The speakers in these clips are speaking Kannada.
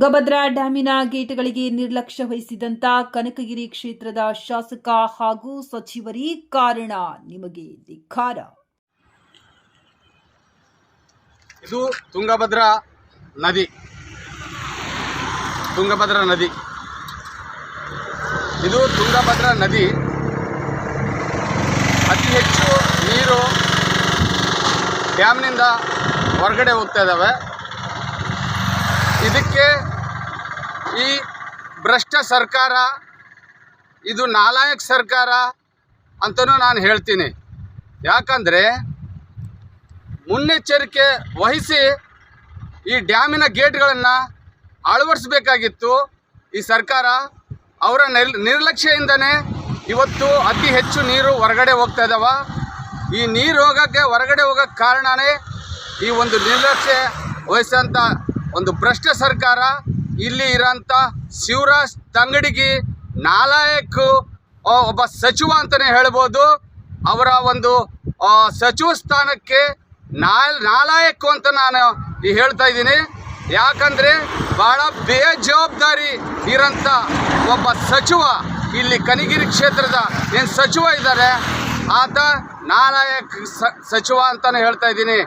ತುಂಗಭದ್ರಾ ಡ್ಯಾಮಿನ ಗೇಟ್ಗಳಿಗೆ ನಿರ್ಲಕ್ಷ್ಯ ವಹಿಸಿದಂತ ಕನಕಗಿರಿ ಕ್ಷೇತ್ರದ ಶಾಸಕ ಹಾಗೂ ಸಚಿವರೀ ಕಾರಣ ನಿಮಗೆ ಧಿಕ್ಕಾರ. ಇದು ತುಂಗಭದ್ರಾ ನದಿ. ತುಂಗಭದ್ರಾ ನದಿ. ಇದು ತುಂಗಭದ್ರಾ ನದಿ. ಅತಿ ಹೆಚ್ಚು ನೀರು ಡ್ಯಾಮ್ನಿಂದ ಹೊರಗಡೆ ಹೋಗ್ತಾ ಇದ್ದಾವೆ ಇದಕ್ಕೆ ಈ ಭ್ರಷ್ಟ ಸರ್ಕಾರ, ಇದು ನಾಲಾಯಕ್ ಸರ್ಕಾರ ಅಂತಲೂ ನಾನು ಹೇಳ್ತೀನಿ. ಯಾಕಂದರೆ ಮುನ್ನೆಚ್ಚರಿಕೆ ವಹಿಸಿ ಈ ಡ್ಯಾಮಿನ ಗೇಟ್ಗಳನ್ನು ಅಳವಡಿಸಬೇಕಾಗಿತ್ತು. ಈ ಸರ್ಕಾರ ಅವರ ನಿರ್ ನಿರ್ಲಕ್ಷ್ಯದಿಂದನೇ ಇವತ್ತು ಅತಿ ಹೆಚ್ಚು ನೀರು ಹೊರಗಡೆ ಹೋಗ್ತಾ ಇದ್ದಾವೆ ಈ ನೀರು ಹೋಗೋಕ್ಕೆ, ಹೊರಗಡೆ ಹೋಗೋಕ್ಕೆ ಕಾರಣನೇ ಈ ಒಂದು ನಿರ್ಲಕ್ಷ್ಯ ವಹಿಸೋಂಥ ಒಂದು ಭ್ರಷ್ಟ ಸರ್ಕಾರ. ಇಲ್ಲಿ ಇರೋಂಥ ಶಿವರಾಜ್ ತಂಗಡಿಗಿ ನಾಲಾಯಕ್ ಒಬ್ಬ ಸಚಿವ ಅಂತಲೇ ಹೇಳ್ಬೋದು. ಅವರ ಒಂದು ಸಚಿವ ಸ್ಥಾನಕ್ಕೆ ನಾಲ್, ನಾಲಾಯಕ್ ಅಂತ ನಾನು ಹೇಳ್ತಾ ಇದ್ದೀನಿ. ಯಾಕಂದರೆ ಭಾಳ ಬೇಜವಾಬ್ದಾರಿ ಇರೋಂಥ ಒಬ್ಬ ಸಚಿವ ಇಲ್ಲಿ ಕನಿಗಿರಿ ಕ್ಷೇತ್ರದ ಏನು ಸಚಿವ ಇದ್ದಾರೆ. ಆತ ನಾಲಾಯಕ್ ಸಚಿವ ಅಂತಲೇ ಹೇಳ್ತಾ ಇದ್ದೀನಿ.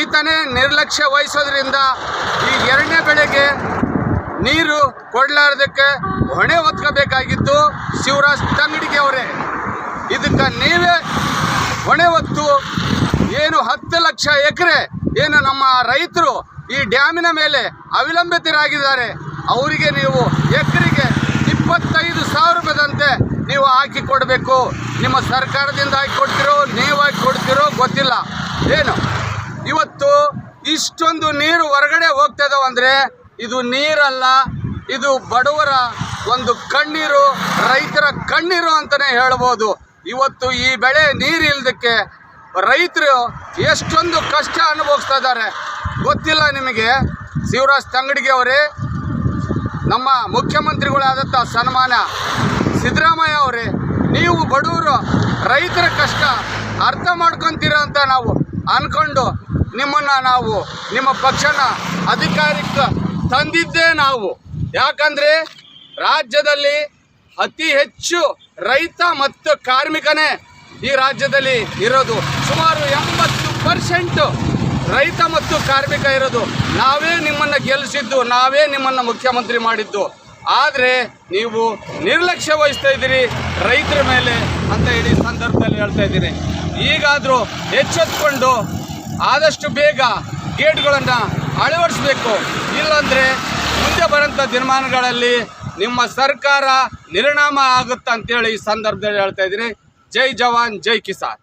ಈತನೇ ನಿರ್ಲಕ್ಷ್ಯ ವಹಿಸೋದ್ರಿಂದ ಈ ಎರಡನೇ ಬೆಳೆಗೆ ನೀರು ಕೊಡಲಾರ್ದಕ್ಕೆ ಹೊಣೆ ಹೊತ್ಕೋಬೇಕಾಗಿದ್ದು ಶಿವರಾಜ್ ತಂಗಡಿಗೆ ಅವರೇ. ಇದಕ್ಕೆ ನೀವೇ ಹೊಣೆ ಹೊತ್ತು ಏನು ಹತ್ತು ಲಕ್ಷ ಎಕರೆ ಏನು ನಮ್ಮ ರೈತರು ಈ ಡ್ಯಾಮಿನ ಮೇಲೆ ಅವಲಂಬಿತರಾಗಿದ್ದಾರೆ. ಅವರಿಗೆ ನೀವು ಎಕರೆಗೆ ಇಪ್ಪತ್ತೈದು ಸಾವಿರ ರೂಪಾಯಿದಂತೆ ನೀವು ಹಾಕಿ ಕೊಡಬೇಕು. ನಿಮ್ಮ ಸರ್ಕಾರದಿಂದ ಹಾಕಿ ಕೊಡ್ತಿರೋ, ನೀವು ಹಾಕಿ ಕೊಡ್ತಿರೋ ಗೊತ್ತಿಲ್ಲ. ಏನು? ಇವತ್ತು ಇಷ್ಟೊಂದು ನೀರು ಹೊರಗಡೆ ಹೋಗ್ತಾ ಇದಾವಂದ್ರೆ ಇದು ನೀರಲ್ಲ, ಇದು ಬಡವರ ಒಂದು ಕಣ್ಣೀರು, ರೈತರ ಕಣ್ಣೀರು ಅಂತಲೇ ಹೇಳ್ಬೋದು. ಇವತ್ತು ಈ ಬೆಳೆ ನೀರಿಲ್ಲದಕ್ಕೆ ರೈತರು ಎಷ್ಟೊಂದು ಕಷ್ಟ ಅನುಭವಿಸ್ತಾ ಇದ್ದಾರೆ. ಗೊತ್ತಿಲ್ಲ ನಿಮಗೆ, ಶಿವರಾಜ್ ತಂಗಡಿಗೆ ಅವರೇ, ನಮ್ಮ ಮುಖ್ಯಮಂತ್ರಿಗಳಾದಂಥ ಸನ್ಮಾನ ಸಿದ್ದರಾಮಯ್ಯ ಅವರೇ, ನೀವು ಬಡವರು, ರೈತರ ಕಷ್ಟ ಅರ್ಥ ಮಾಡ್ಕೊತೀರ ಅಂತ ನಾವು ಅಂದ್ಕೊಂಡು ನಿಮ್ಮನ್ನು ನಾವು, ನಿಮ್ಮ ಪಕ್ಷನ ಅಧಿಕಾರಕ್ಕೆ ತಂದಿದ್ದೇ ನಾವು. ಯಾಕಂದರೆ ರಾಜ್ಯದಲ್ಲಿ ಅತಿ ಹೆಚ್ಚು ರೈತ ಮತ್ತು ಕಾರ್ಮಿಕನೇ ಈ ರಾಜ್ಯದಲ್ಲಿ ಇರೋದು. ಸುಮಾರು ಎಂಬತ್ತು ಪರ್ಸೆಂಟು ರೈತ ಮತ್ತು ಕಾರ್ಮಿಕ ಇರೋದು. ನಾವೇ ನಿಮ್ಮನ್ನು ಗೆಲ್ಲಿಸಿದ್ದು, ನಾವೇ ನಿಮ್ಮನ್ನು ಮುಖ್ಯಮಂತ್ರಿ ಮಾಡಿದ್ದು. ಆದರೆ ನೀವು ನಿರ್ಲಕ್ಷ್ಯ ವಹಿಸ್ತಾ ಇದ್ದೀರಿ, ರೈತರ ಮೇಲೆ ಅಂತ ಹೇಳಿ ಸಂದರ್ಭದಲ್ಲಿ ಹೇಳ್ತಾ ಇದ್ದೀನಿ. ಈಗಾದರೂ ಎಚ್ಚೆತ್ಕೊಂಡು ಆದಷ್ಟು ಬೇಗ ಗೇಟ್ಗಳನ್ನು ಅಳವಡಿಸ್ಬೇಕು. ಇಲ್ಲಾಂದರೆ ಮುಂದೆ ಬರೋಂಥ ದಿನಮಾನಗಳಲ್ಲಿ ನಿಮ್ಮ ಸರ್ಕಾರ ನಿರ್ಣಾಮ ಆಗುತ್ತೆ ಅಂತೇಳಿ ಈ ಸಂದರ್ಭದಲ್ಲಿ ಹೇಳ್ತಾ ಇದ್ದೀನಿ. ಜೈ ಜವಾನ್, ಜೈ ಕಿಸಾನ್.